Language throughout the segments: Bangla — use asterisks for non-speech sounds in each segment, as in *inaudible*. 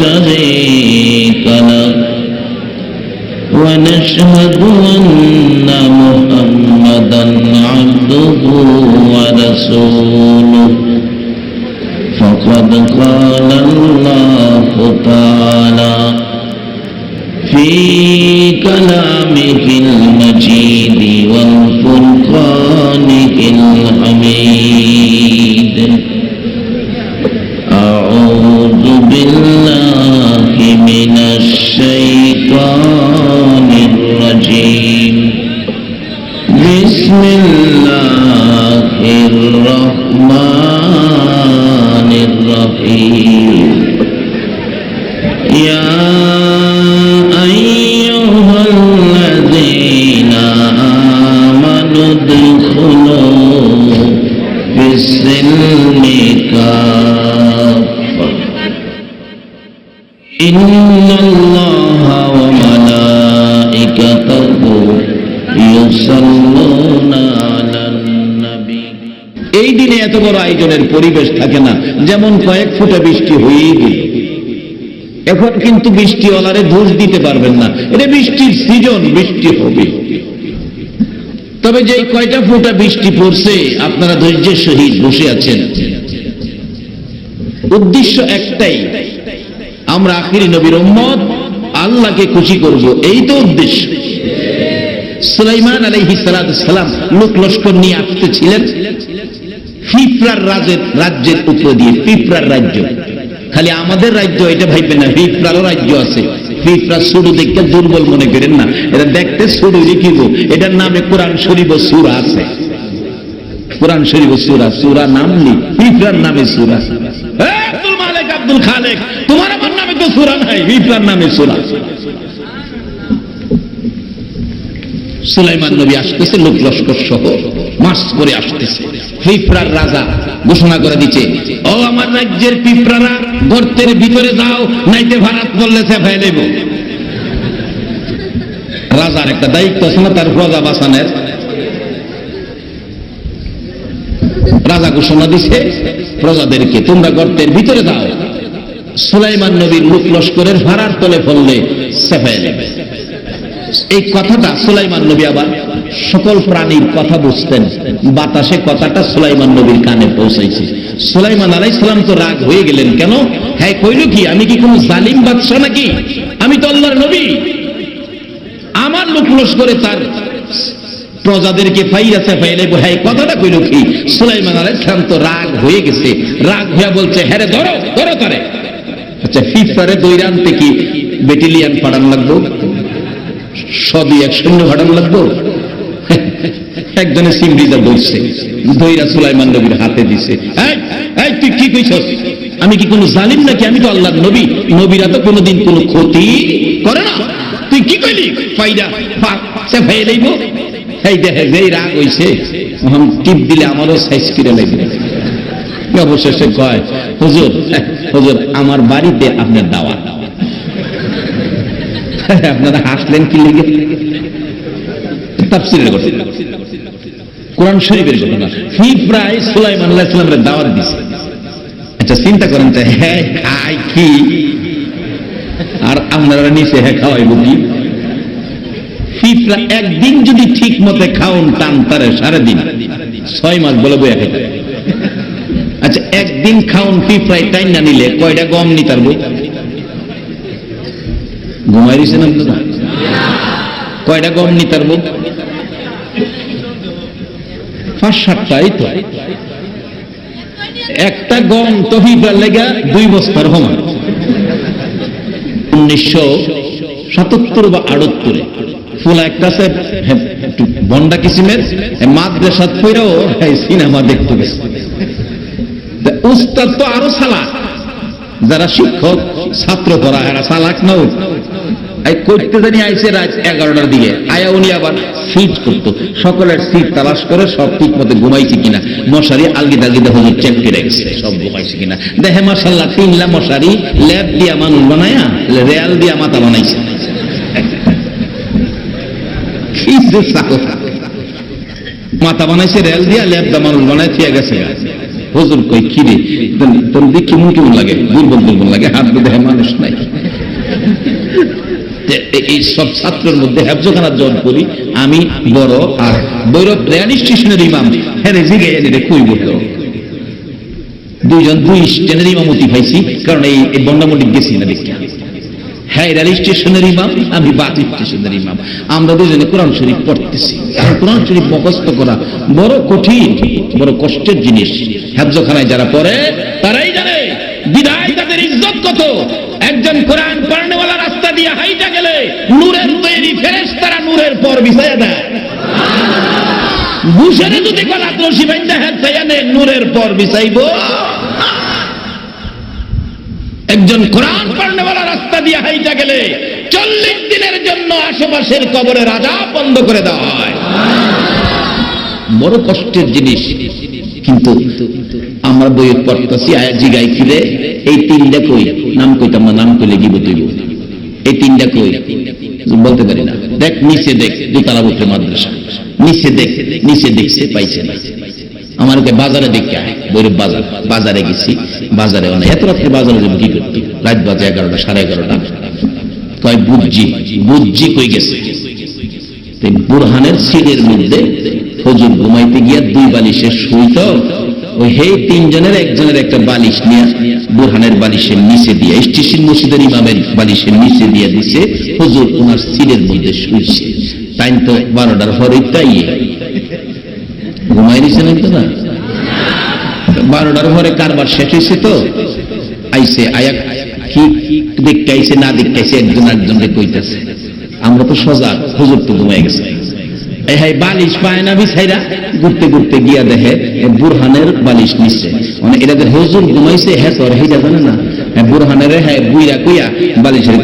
شريك له ونشهد أن محمدا عبده ورسوله. فقد قال الله تعالى في كلامه المجيد বড় পরিবেশ থাকে না। যেমন কয়েক ফোঁটা বৃষ্টি হয়েই গেল। এখন কিন্তু বৃষ্টিওয়ালারে দোষ দিতে পারবেন না। এটা বৃষ্টির সিজন, বৃষ্টি হবে। তবে যে কয়টা ফোঁটা বৃষ্টি পড়ছে, আপনারা ধৈর্যের সহিত বসে আছেন। উদ্দেশ্য একটাই, আমরা আখিরি নবীর উম্মত, আল্লাহকে খুশি করব। এই তো উদ্দেশ্য। সুলাইমান আলাইহি সালাম, লোক লস্কর নিয়ে আসতেছিলেন। ফিফরার রাজের রাজ্যের উপর দিয়ে ফিফরার রাজ্য। খালি আমাদের রাজ্য, এটা ভাইবে না ফিফরারও রাজ্য আছে। ফিফরা সুরু দেখতে দুর্বল মনে করেন না। এটা দেখতে সুরু লিখিব এটার নামে কোরআন শরীফ সুরা আছে। কোরআন শরীফ সুরা সুরা নাম নি ফিফরার নামে সুরা। আব্দুল মালিক, আব্দুল খালেক, তোমার আমার নামে তো সুরা নাই ফিফরার নামে সুরা। সুলাইমান নবী আসতেছে লোক লস্কর সহ মাস করে আসতেছে। পিঁপড়ার রাজা ঘোষণা করে দিচ্ছে, ও আমার রাজ্যের পিঁপড়ারা, গর্তের ভিতরে যাও, নাইতে ভাড়াত বললে সে নেব রাজার একটা দায়িত্ব আছে না, তার প্রজা বাঁচানের? রাজা ঘোষণা দিছে, প্রজাদেরকে তোমরা গর্তের ভিতরে যাও। সুলাইমান নবীর লোক লস্করের ভাড়ার তলে ফললে সেফায় নেবে এই কথাটা সুলাইমান নবী আবার সকল প্রাণীর কথা বুঝতেন। বাতাসে কথাটা সুলাইমান নবীর কানে পৌঁছাইছে। সুলাইমান আলাইসালাম তো রাগ হয়ে গেলেন, কেন? হ্যাঁ কইল কি, আমি কি কোন জালিম বাদশাহ নাকি? আমি তো আল্লাহর নবী। আমার লোক লস্করে তার প্রজাদেরকে ফাইয়াছে ফাইলে হ্যাঁ কথাটা কইল কি? সুলাইমান আলাইসালাম তো রাগ হয়ে গেছে। রাগ হয়ে বলছে হ্যাঁ ধরো ধরো তারে। আচ্ছা ফিফারে দৈর আনতে কি বেটেলিয়ান পাঠান লাগবো? সবই এক শূন্য ঘটানো লাগবো? একজনে সিমরিজা বলছে দইরা সুলাইমান নবীর হাতে দিছে। তুই কি কইছস? আমি কি কোনো জালিম নাকি? আমি তো আল্লাহর নবী। নবীরা তো কোনোদিন কোনো ক্ষতি করে না। তুই কি কইলি? ফাইদা সে ভাই লইব? এই দেখে যেই রাগ হইছে টিপ দিলে আমারও সাইজ কিরে লাগবে অবশেষে কয়, হুজুর হুজুর, আমার বাড়িতে আপনার দাওয়াত। *laughs* আপনারা হাসলেন কি লেগে? তাফসিরের কথা কোরআন শরীফের ঘটনা। ফি প্রায় সুলাইমান আল্লাহ ইসলামের দাওয়াত দিছে। আচ্ছা চিন্তা করেন তো হ্যাঁ খাই কি? আর আপনারা নিচে হ্যাঁ খাওয়াইব কি? ফিফরা একদিন যদি ঠিক মতে খাওন টান তারে সারা দিন। ছয় মাস বলে খেতে। আচ্ছা একদিন খাওন ফিফরাই টাইম না নিলে কয়টা গম নিতার বই? ঘুমাই দিয়েছেন আপনারা কয়টা গম নিতার বই পাঁচ সাতটাই তো। একটা গম তহিবার লেগা দুই বস্তার সমান। উনিশশো সাতাত্তর বা আটাত্তরে। ফুল একটা আছে বন্ডা কিসিমের মাদ্রাসাত পইরাও সিনেমা দেখতে গেছে। উস্তাদ তো আরও সালাক যারা শিক্ষক, ছাত্র পড়া, এরা সালাক নাও। করতে জানি আইসে রাত এগারোটার দিকে। আয়া উনি আবার সিট করতো। সকলের সিট তালাশ করে সব ঠিক মতো ঘুমাইছে কিনা। মশারি আলগি দালগিদা হুজুর চেক করে সব ঘুমাইছে কিনা। দেখে মাসাল্লাহ তিনলা মশারি, ল্যাব দিয়া মানুষ বানায়া, রেয়াল দিয়া মাথা বানাইছে। মাথা বানাইছে রেল দিয়া, ল্যাব দা মানুষ বানায়, থিয়া গেছে হুজুর কই কিরে তোর দেখি মন কেমন লাগে? দুর্বল দুর্বল লাগে, হাত বেঁধে মানুষ নাই। এই সব ছাত্রের মধ্যে হেফজখানা জন করি, আমি বড় আর বৈরব রেল স্টেশনের ইমাম। হ্যাঁ জিগে, এনে কই বলল? দুইজন দুই স্টেনের ইমামতি পাইছি, কারণ এই এই বন্ডামন্ডি গেছি না দেখি রেল স্টেশনের ইমাম, আমি বাস স্টেশনের ইমাম। আমরা দুজনে কোরআন শরীফ পড়তেছি। আর কোরআন শরীফ মুখস্থ করা বড় কঠিন, বড় কষ্টের জিনিস। হেফজখানায় যারা পড়ে, তারাই জানে, বিদায় তাদের ইজ্জত কত? একজন কোরআন পড়নেওয়ালা রাস্তা দিয়ে হাইটা গেলে নূরের তৈরি ফেরেস তারা নূরের পর বিছাইয়া দেয়। বুসেরে যদি গলা রশি বাইন্দা হ্যাঁ নূরের পর বিছাইব। একজন কোরআন পড়নেওয়ালা রাস্তা দিয়ে হাইটা গেলে চল্লিশ দিনের জন্য আশেপাশের কবরে রাজা বন্ধ করে দেওয়া হয়। বড় কষ্টের জিনিস। কিন্তু আমরা বই পড়তেছি জিগাই খিলে এই তিনটা কই? নাম কইতাম না, নাম কইলে গিব তুইব। এই তিনটা কই? বলতে পারি না। দেখ, নিচে দেখ দুতলা উঠে মাদ্রাসা। নিচে দেখ, নিচে দেখছে পাইছে না। আমার বাজারে দেখে বৈরব বাজার। বাজারে গেছি, বাজারে অনেক। এত রাত্রে বাজারে যাব কি করতে? রাত বাজে এগারোটা, সাড়ে এগারোটা। কয়, বুঝছি বুঝছি কই গেছে? বুরহানের মধ্যে ফজর ঘুমাইতে গিয়া দুই বালিশের শুইত ওই হে তিনজনের, একজনের একটা বালিশ নিয়ে বুরহানের বালিশের নিচে দিয়ে, স্টেশন মসজিদের ইমামের বালিশের নিচে দিয়ে দিছে, ফজর ওনার সিটের মধ্যে শুইছে। তাই তো বারোটার পরে তাই তো না? বারোটার কারবার শেষ হয়েছে তো। আইসে কি দেখতে আইসে না দেখতে আইসে একজন কইতেছে। আমরা তো হুজুর তো ঘুমাই গেছে। বালিশ বুরহানের বালিশ নিচ্ছে মানে এটা হুজুর ঘুমাইছে হ্যাঁ তোর হেটা জানে না? বুরহানের হ্যাঁ বুইরা কইয়া বালিশের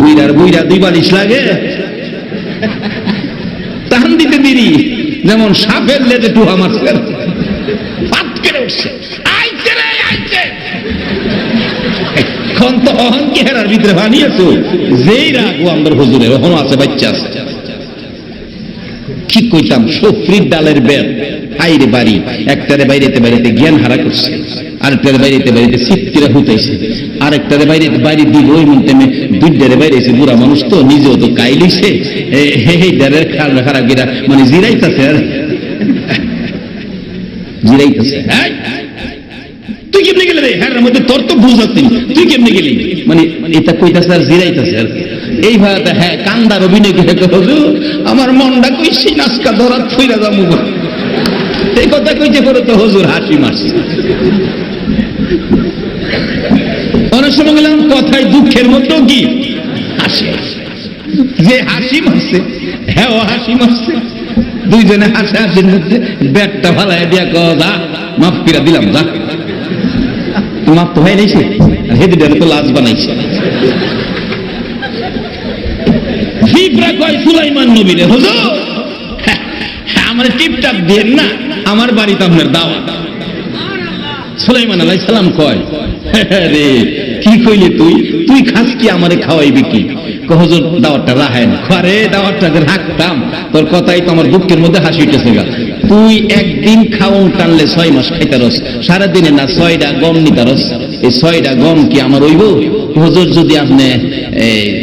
বুইরার, বুইরা, দুই বালিশ লাগে? টান দিতে দেরি। যেমন সাপের লেজে টুহা মারছে। পাত করে উঠছে। আইতে রে, আইতে। এখন তো অহন হেরার ভিতরে বানিয়েছো যেই রাগ ও আমাদের হুজুরের ওখানে আছে, বাচ্চা আছে। কি কইতাম, সফরির ডালের বের আইরে বাড়ি, একটারে বাইরেতে বাইরেতে জ্ঞান হারা করছে। আরেকটারে বাইরেতে বাইরেতে সিটকিরা হুতাইছে। আরেকটারে বাইরেতে বাইরে দিল, ওই মন তেমে দুইটারে বাইরেছে বুড়া মানুষ তো নিজেও তো কাইলিছে। গিরা মানে জিরাইতাছে আর জিরাইতাছে। হ্যাঁ তো তুই গেলি? মানে এটা কইতাছে আর জিরাইতাছে আর হ্যাঁ অভিনয় আমার মনটা কই ধরা থইরা এই কথা কইতে করে তো হুজুর হাসি মারছে। অনেক সময় কথায় দুঃখের মতো কি? হাসি। যে হাসি হ্যাঁ ও হাসি দুইজনে হাসি হাসির মধ্যে ভালাই দিয়া ক যা মাফ করে দিলাম যা। তো হয় হেদিটারে তো লাজ বানাইছে। ফিপরা কয় সুলাইমান নবীরে হুজুর। হ্যাঁ, আমার টিপটাপ দেন না আমার বাড়িতে আপনার দাওয়াত। সুলাইমান আলাই সালাম কয় হ্যাঁ রে, কি কইলে তুই? তুই খাস কি আমারে খাওয়াইবি কি? খরে যে রাখতাম, তোর কথাই তো আমার বুকের মধ্যে হাসি উঠেছে তুই একদিন খাওন টানলে ছয় মাস খাইতারস সারাদিনে না ছয়টা গম নিতারস এই ছয়টা গম কি আমার হইব? হুজুর, যদি আপনি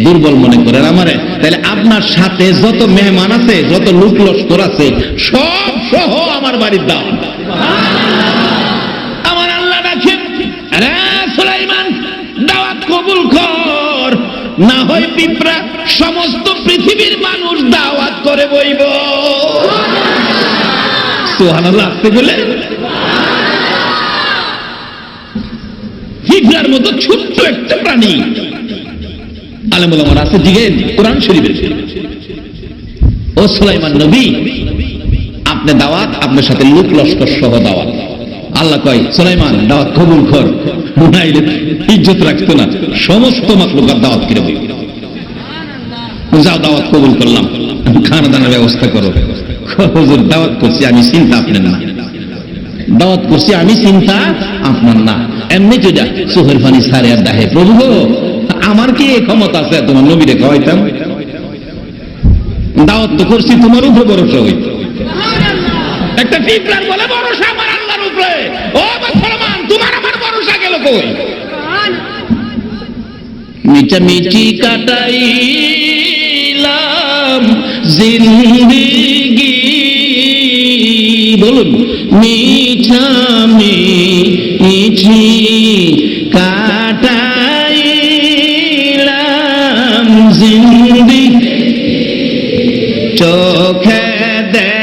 দুর্বল মনে করেন আমারে, তাহলে আপনার সাথে যত মেহমান আছে, যত লোক লস্কর আছে, সব সহ আমার বাড়ির ডাকেন সমস্ত পৃথিবীর মানুষ দাওয়াত করে বইব। আসতে বলে। পিঁপড়ার মতো ছোট্ট একটা প্রাণী। কোরআন ও আপনি দাওয়াত, আপনার সাথে লোক লস্কর সহ দাওয়াত। আল্লাহ কয় সুলাইমান দাওয়াত কবুল কর। নাইলে ইজ্জত রাখতো না। সমস্ত মাকলুকার দাওয়াত কিরে বই যাও দাওয়াত কবুল করলাম। খানা দানার ব্যবস্থা করো। হুজুর দাওয়াত করছি আমি চিন্তা আপনার না। দাওয়াত করছি আমি চিন্তা আপনার না। এমনি তো যা সোহের ফানি সারে আর দাহে প্রভু আমার কি ক্ষমতা আছে? তোমার নবীরে খাওয়াইতাম দাওয়াত তো করছি তোমার উপরে ভরসা হইত। একটা পিঁপড়ার বলে ভরসা আমার কই? মিটা মিটি কাটাইলাম জিন্দিগি। বলুন মিঠা মিঠি কাটাইলাম জিন্দি চোখে দেখা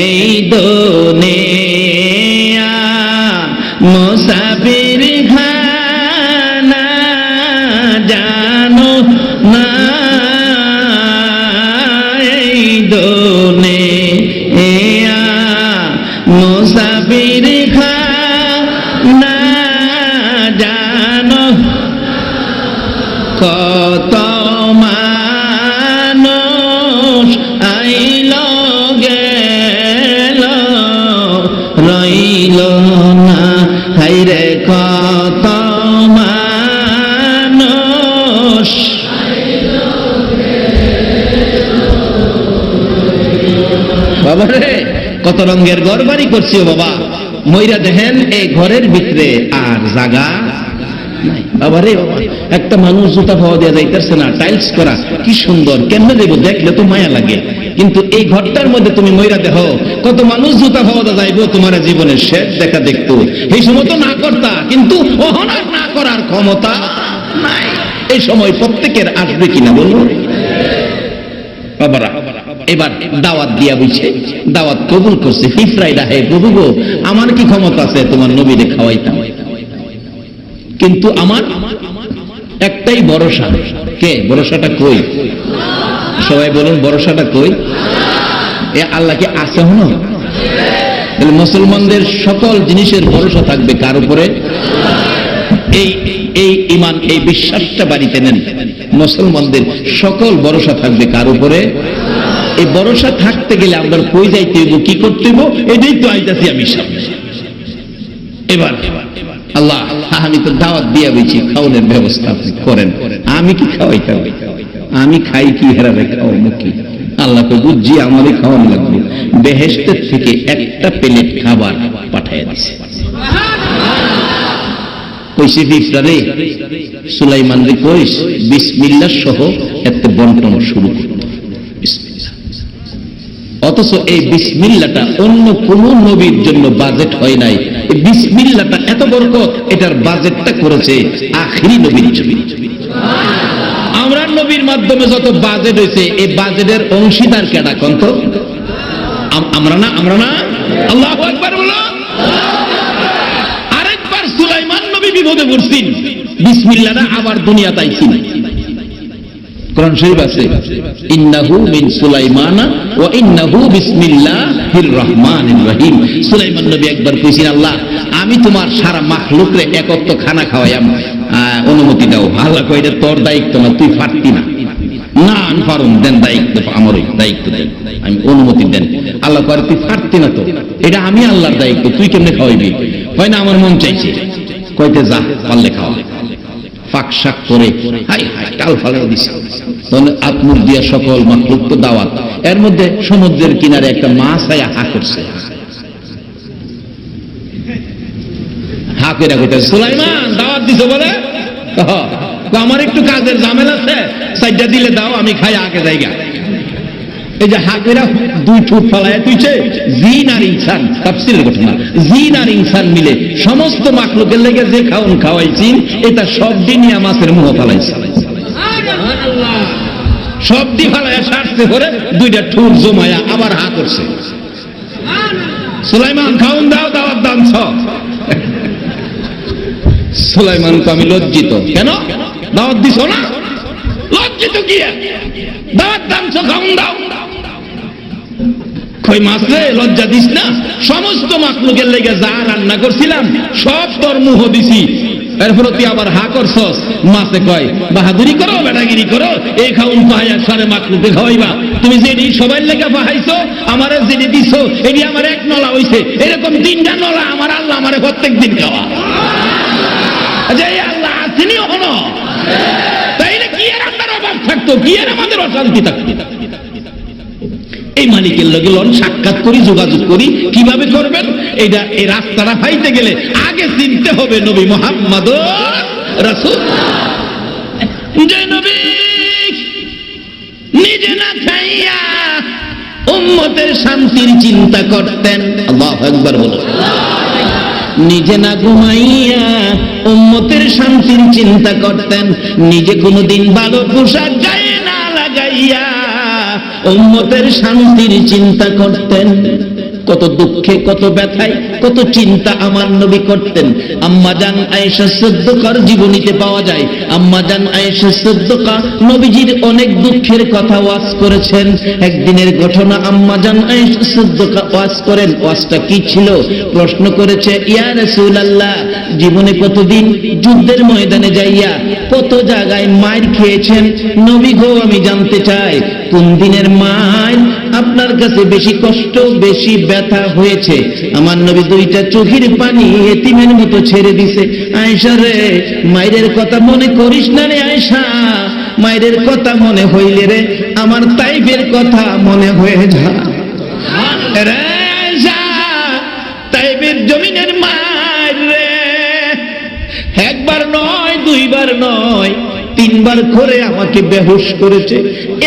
এই দুনিয়া মুসাফির খানা জানো না? এই দুনিয়া মুসাফির খানা জানো? কত কত রঙের ঘর বাড়ি করছি বাবা? ময়রা দেখেন, এই ঘরের ভিতরে আর জাগা একটা মানুষ জুতা পাওয়া দেওয়া যাইতেছে না টাইলস করা, কি সুন্দর, কেমনে দেবো দেখলে তো মায়া লাগে। কিন্তু এই ঘরটার মধ্যে তুমি ময়রা দেহ কত মানুষ জুতা পাওয়া দেওয়া যাইবো তোমার জীবনের শেষ দেখা দেখতো। এই সময় তো না করতা, কিন্তু অহনার না করার ক্ষমতা নাই। এই সময় প্রত্যেকের আসবে কিনা বলুন? বাবারা এবার দাওয়াত দিয়া বুঝছে দাওয়াত কবুল করছে। ফিফরাইডা হে প্রভু গো, আমার কি ক্ষমতা আছে? তোমার নবীরে খাওয়াইতাম। কিন্তু আমার একটাই ভরসা। কে? ভরসাটা কই? সবাই বলুন, ভরসাটা কই? এ আল্লাহ কি আছে হনো মুসলমানদের সকল জিনিসের ভরসা থাকবে কার উপরে? এই এই ইমান এই বিশ্বাসটা বাড়িতে নেন। মুসলমানদের সকল ভরসা থাকবে কার উপরে? এই ভরসা থাকতে গেলে আমরা কই যাইতে হইব, কি করতে হইব, এটাই তো আইতাছি আমি সামনে। এবার আল্লাহ, আমি তো দাওয়াত দিয়া বইছি খাওয়ানোর ব্যবস্থা করেন। আমি কি খাওয়াই খাওয়াই আমি খাই কি হেরাবে খাওয়াবো কি? তো বুঝছি আমারই খাওয়ানো লাগবে। বেহেস্তের থেকে একটা প্লেট খাবার পাঠায় দিছে। কইছে, বিফরারে, সুলাইমান রে কইস, বিসমিল্লাহ সহ একটা বন্টন শুরু বিসমিল্লাহ অথচ এই বিসমিল্লাটা অন্য কোন নবীর জন্য বাজেট হয় নাই। বিসমিল্লাটা এত বরকত, এটার বাজেটটা করেছে আখিরি নবীর জন্য। আমরা নবীর মাধ্যমে যত বাজেট হয়েছে, এই বাজেটের অংশীদার কেডা কন্ত আমরা না আমরা না? আল্লাহ একবার বলো। আরেকবার সুলাইমান নবী বিপদে পড়ছেন বিসমিল্লাহটা আবার দুনিয়া তাইছি কোরআন শরীফ আছে, ইন্নাহু মিন সুলাইমানা ওয়া ইন্নাহু বিসমিল্লাহির রহমানির রহিম। সুলাইমান নবী একবার কইছেন, আল্লাহ, আমি তোমার সারা মাখলুকরে একত্র খানা খাওয়াইয়াম। অনুমতি দাও। আল্লাহ কই এটা তোর দায়িত্ব না, তুই পারতি না। না, আমি দেন দায়িত্ব, আমারই দায়িত্ব দেন। আমি অনুমতি দেন। আল্লাহ করে তুই পারতি না তো। এটা আমি আল্লাহর দায়িত্ব, তুই কেমনে খাওয়াইবি? হয় না, আমার মন চাইছে। কইতে যা, পারলে খাওয়া। করে হাই হাই কাল দিছে। দিয়া সকল মাকলুক তো দাওয়াত। এর মধ্যে সমুদ্রের কিনারে একটা মাছ আয়া হা করছে। হা করে সুলাইমান, দাওয়াত দিছো বলে? আমার একটু কাজের জামেল আছে সাইডটা দিলে দাও, আমি খাই আগে জায়গা। এই যে হাকেরা দুই ঠুট ফালায় তুইছে, জিন আর ইনসান, তাফসিরের ঘটনা। জিন আর ইনসান মিলে সমস্ত মাকলুকের লেগে যে খাওন খাওয়াইছিন এটা সব দিনই মাছের মুহ ফালাইছে। সব দি ফালাইয়া সারতে করে দুইটা ঠুট জমায়া আবার হা করছে। সুলাইমান খাউন দাও, দাওয়াত দান ছ। সুলাইমান তো আমি লজ্জিত। কেন? দাওয়াত দিছ না? লজ্জিত কি? দাওয়াত দান ছ খাউন দাও। মাছ রে, লজ্জা দিস না? সমস্ত মাকলুকের লেগে যা রান্না করছিলাম, সব তোর মুহ দিছি। এরপর তুই আবার হা করছস? মাছে কয়, বাহাদুরি করো, বেটাগিরি করো এই খাউন পাহাইয়া সারে মাকলুকে খাওয়াইবা। তুমি যেটি সবাই লেগে পাহাইছো আমারে যেটি দিছো এটি আমার এক নলা হইছে। এরকম তিনটা নলা আমার আল্লাহ আমারে প্রত্যেক দিন খাওয়া। যে আল্লাহ আসেনি হলো তাইলে কি আর আপনার অভাব থাকতো? কি আর আমাদের অশান্তি থাকতো? এই মালিকের লগে লন, সাক্ষাৎ করি, যোগাযোগ করি। কীভাবে করবেন? এটা এই রাস্তাটা পাইতে গেলে আগে চিনতে হবে নবী মোহাম্মদ রাসূল। যে নবী নিজে না খাইয়া উম্মতের শান্তির চিন্তা করতেন। আল্লাহু আকবার বলো। নিজে না ঘুমাইয়া উম্মতের শান্তির চিন্তা করতেন। নিজে কোনোদিন ভালো পোশাক উম্মতের শান্তির চিন্তা করতেন। কত দুঃখে, কত ব্যথায়, কত চিন্তা আমার নবী করতেন। আম্মা জান আয়েশা সিদ্দিকার জীবনীতে পাওয়া যায়। আম্মা জান আয়েশা সিদ্দিকা নবীজির অনেক দুঃখের কথা ওয়াজ করেছেন। একদিনের ঘটনা আম্মা জান আয়েশা সিদ্দিকা ওয়াজ করেন। ওয়াজটা কি ছিল? প্রশ্ন করেছে, ইয়া রাসূলুল্লাহ, জীবনে কতদিন যুদ্ধের ময়দানে যাইয়া কত জায়গায় মার খেয়েছেন? নবী গো, আমি জানতে চাই কোন দিনের মার আপনার কাছে বেশি কষ্ট, বেশি ব্যথা হয়েছে? আমার নবী দুইটা চোখের পানি এতিমের মতো ছেড়ে দিছে। আয়সা রে, মায়ের কথা মনে করিস না রে আয়সা মায়ের কথা মনে হইলে রে, আমার তাইফের কথা মনে হয়ে যা তাইফের জমিনের তিনবার করে আমাকে বেহুশ করেছে।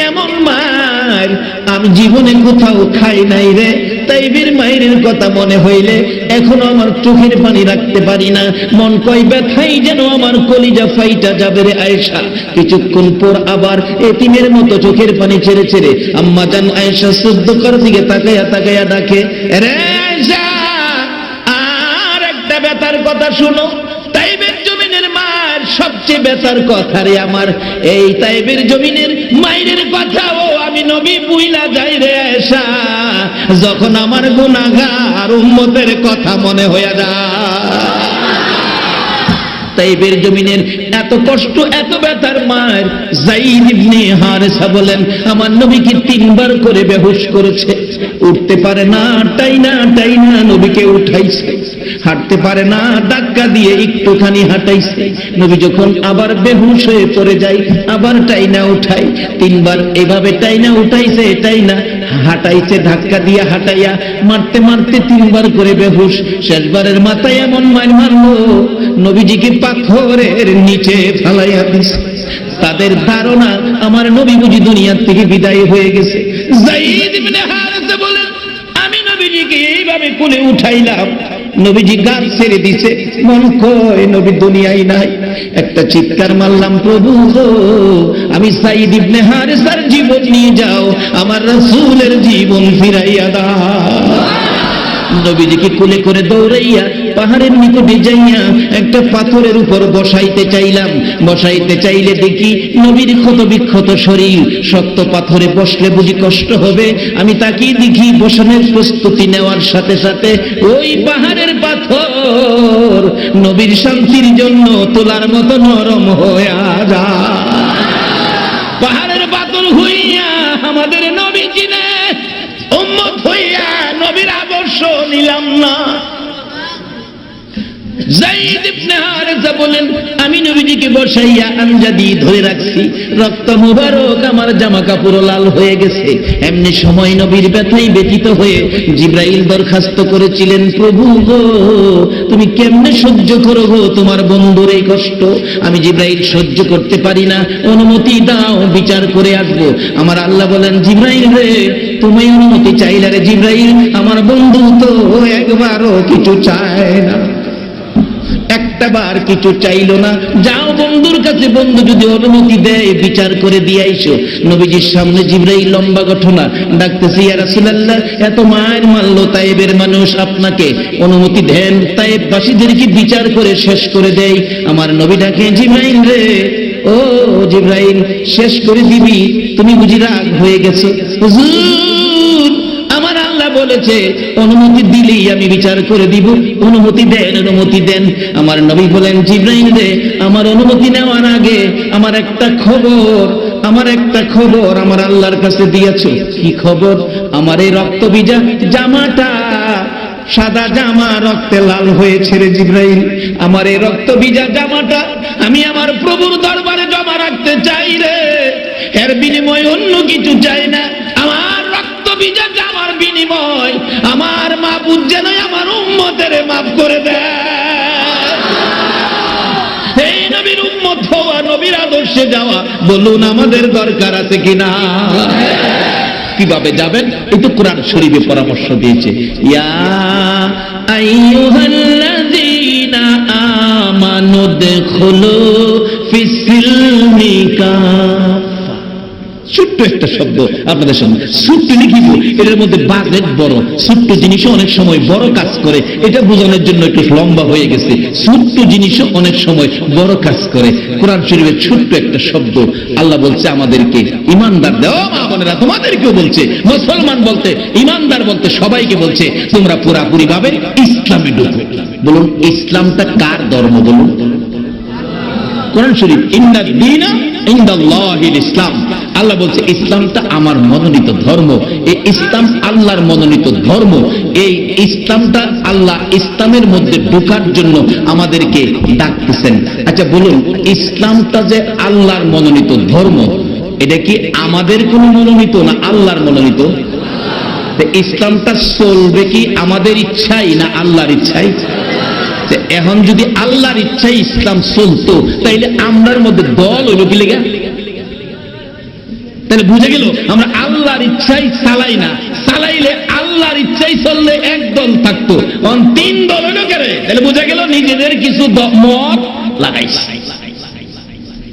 এমন মার আমি জীবনে কোথাও খাই নাই রে। তাইবের মায়ের কথা মনে হইলে এখনও আমার চোখের পানি রাখতে পারি না। মন কয় ব্যথাই যেন আমার কলিজা ফাইটা যাবে রে আয়েশা। কিছুক্ষণ পর আবার এতিমের মতো চোখের পানি ছেড়ে ছেড়ে আম্মা জান আয়েশা সুদ্দকার দিকে তাকাইয়া তাকাইয়া ডাকে, রে আয়েশা, আর একটা ব্যথার কথা শুনো। সবচেয়ে বেতার কথা রে আমার। এই তাইবের জমিনের কথা, ও আমি নবী বুইলা যাই রে এসা যখন আমার গুনাগার উম্মতের কথা মনে হয়ে যায়। তাইবের জমিনের এত কষ্ট, এত ব্যথার মায়ের জাইদ ইবনে হারেসা বলেন, আমার নবীকে তিনবার করে বেহুশ করেছে? উঠতে পারে না টাই না টাই না, নবীকে উঠাইছে। হাঁটতে পারে না ডাক্কা দিয়ে একটুখানি হাঁটাইছে। নবী যখন আবার বেহুশ হয়ে পড়ে যায়, আবার টাইনা উঠাই তিনবার এভাবে টাইনা উঠাইছে, টাইনা হাঁটাইছে, ধাক্কা দিয়ে হাঁটাইয়া মারতে মারতে তিনবার করে বেহুশ। শেষবারের মাথায় এমন মার মারলো। নবীজিকে পাথরের নিচে ফালাইয়া দিছে। তাদের ধারণা আমার নবী বুঝি দুনিয়ার থেকে বিদায় হয়ে গেছে। আমি নবীজিকে এইভাবে কোলে উঠাইলাম। নবীজি গান ছেড়ে দিছে, মন কয় নবী দুনিয়ায় নাই। একটা চিৎকার মারলাম, প্রভু আমি সাইদ ইবনে হারেসার জীবন নিয়ে যাও, আমার রাসূলের জীবন ফিরাইয়া দাও। নবীজিকে কোলে করে দৌড়াইয়া পাহাড়ের নিকটে যাইয়া একটা পাথরের উপর বসাইতে চাইলাম। বসাইতে চাইলে দেখি নবীর ক্ষত বিক্ষত শরীর। শক্ত পাথরে বসলে বুঝি কষ্ট হবে। আমি তাকিয়ে দেখি বসানোর প্রস্তুতি নেওয়ার সাথে সাথে ওই পাহাড়ের পাথর নবীর শান্তির জন্য তোলার মতো নরম হয়ে যায়। আমি নবীজিকে বসাইয়া আমজাদি ধরে রাখছি। রক্ত মুবারক আমার জামা কাপড় লাল হয়ে গেছে। এমনি সময় নবীর ব্যথায় ব্যতীত হয়ে জিব্রাইল দরখাস্ত করেছিলেন, প্রভু গো, তুমি কেমনে সহ্য করো গো তোমার বন্ধুর এই কষ্ট? আমি জিব্রাইল সহ্য করতে পারি না। অনুমতি দাও, বিচার করে আসব। আমার আল্লাহ বলেন, জিব্রাইল রে তুমি অনুমতি চাইলে রে জিব্রাইল, আমার বন্ধু তো একবারও কিছু চায় না। একটা বার কিছু চাইলো না। যাও বন্ধুর কাছে, বন্ধু যদি অনুমতি দেয়, বিচার করে দিয়ে আইসো। নবীজির সামনে জিব্রাইল লম্বা ঘটনা। ডাকতেছি, ইয়া এত মায়ের মারলো তাইবের মানুষ আপনাকে। অনুমতি দেন তাইব বাসীদেরকে বিচার করে শেষ করে দেয় আমার নবী ডাকে, জিব্রাইল রে, ও জিব্রাইল, শেষ করে দিবি। তুমি বুঝি রাগ হয়ে গেছো? হুজুর বলেছে, অনুমতি দিলেই আমি বিচার করে দিব। অনুমতি দেন অনুমতি দেন। আমার নবী বলেন, জিব্রাইল রে, আমার অনুমতি নেওয়ার আগে আমার একটা খবর, আমার একটা খবর আমার আল্লাহর কাছে দিয়েছ। কি খবর? আমার এই রক্ত বিজা জামাটা সাদা জামা রক্তে লাল হয়েছে রে জিব্রাইল। আমার এই রক্ত বিজা জামাটা আমি আমার প্রভুর দরবারে জমা রাখতে চাই রে। এর বিনিময়ে অন্য কিছু চাই না। আমার রক্ত বিজা জামার বিনিময় মাবুদ যেন আমার উম্মতের মাফ করে দেয়। এই নবীর উম্মত হওয়া, নবীর আদর্শে যাওয়া, বলুন আমাদের দরকার আছে কিনা? কীভাবে যাবেন? তো কোরআন শরীফে পরামর্শ দিয়েছে। ইয়া আইয়ুহাল্লাযীনা আমানু দুখুলু ছোট্ট একটা শব্দ আপনাদের সামনে। ছোট্ট লিখিব এটার মধ্যে বাজেট বড়। ছোট্ট জিনিসও অনেক সময় বড় কাজ করে। এটা বোঝানোর জন্য একটু লম্বা হয়ে গেছে। ছোট্ট জিনিসও অনেক সময় বড় কাজ করে। কোরআন শরীফের ছোট্ট একটা শব্দ। আল্লাহ বলছে, আমাদেরকে ইমানদার মা বোনেরা, তোমাদেরকেও বলছে। মুসলমান বলতে, ইমানদার বলতে সবাইকে বলছে, তোমরা পুরাপুরি ভাবে ইসলামে বলুন, ইসলামটা কার ধর্ম? বলুন। কোরআন শরীফ ইন্না দিনা ইসলাম। আল্লাহ বলছে, ইসলামটা আমার মনোনীত ধর্ম। এই ইসলাম আল্লাহর মনোনীত ধর্ম। এই ইসলামটা আল্লাহ ইসলামের মধ্যে ঢোকার জন্য আমাদেরকে ডাকতেছেন। আচ্ছা বলুন, ইসলামটা যে আল্লাহর মনোনীত ধর্ম, এটা কি আমাদের কোনো মনোনীত না আল্লাহর মনোনীত? ইসলামটা চলবে কি আমাদের ইচ্ছাই না আল্লাহর ইচ্ছাই? এখন যদি আল্লাহর ইচ্ছায় ইসলাম চলতো, তাইলে আমরার মধ্যে দল হইল কি লেগা? তাহলে বুঝে গেল, আমরা আল্লাহর ইচ্ছাই চালাই না। চালাইলে আল্লাহর ইচ্ছাই চললে এক দল থাকতো। অন তিন দল হইল কেন তাহলে বুঝে গেল, নিজেদের কিছু মত লাগাইছে।